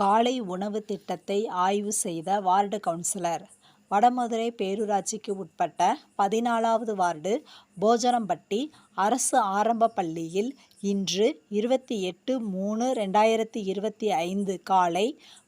காலை உணவு திட்டத்தை ஆய்வு செய்த வார்டு கவுன்சிலர். வடமதுரை பேரூராட்சிக்கு உட்பட்ட பதினாலாவது வார்டு போஜனம்பட்டி அரசு ஆரம்ப பள்ளியில் இன்று இருபத்தி எட்டு மூணு ரெண்டாயிரத்தி இருபத்தி ஐந்து காலை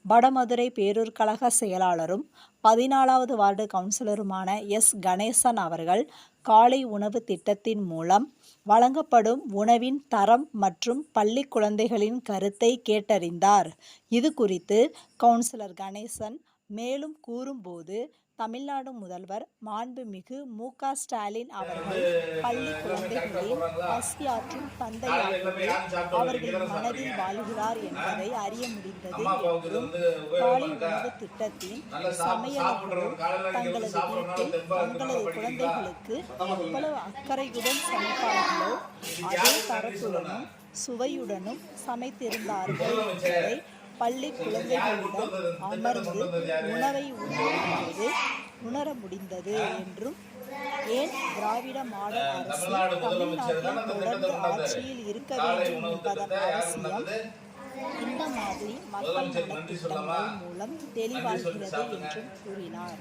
வடமதுரை பேரூர் கழக செயலாளரும் பதினாலாவது வார்டு கவுன்சிலருமான எஸ். கணேசன் அவர்கள் காலை உணவு திட்டத்தின் மூலம் வழங்கப்படும் உணவின் தரம் மற்றும் பள்ளி குழந்தைகளின் கருத்தை கேட்டறிந்தார். இது குறித்து கவுன்சிலர் கணேசன் மேலும் கூறும்போது தமிழ்நாடு முதல்வர் மாண்புமிகு மு க ஸ்டாலின் அவர்கள் பள்ளி குழந்தைகளின் பசியாற்றும் தந்தையாகவே அவர்களின் மனதில் வாழ்கிறார் என்பதை அறிய முடிந்தது என்றும் காலை உணவு திட்டத்தின் சமையலர்களும் தங்களது வீட்டில் தங்களது குழந்தைகளுக்கு எவ்வளவு அக்கறையுடன் சமைப்பார்களோ அதே தரத்துடனும் சுவையுடனும் சமைத்திருந்தார்கள் என்பதை பள்ளி குழந்தைகளுடன் அமர்ந்து உணவை உண்ணும்போது உணர முடிந்தது என்றும் ஏன் திராவிட மாடல் அரசு தமிழ்நாட்டில் தொடர்ந்து ஆட்சியில் இருக்க வேண்டும் என்பதன் அவசியம் இந்த மாதிரி மக்கள் நலத்திட்டங்கள் மூலம் தெளிவாகிறது என்றும் கூறினார்.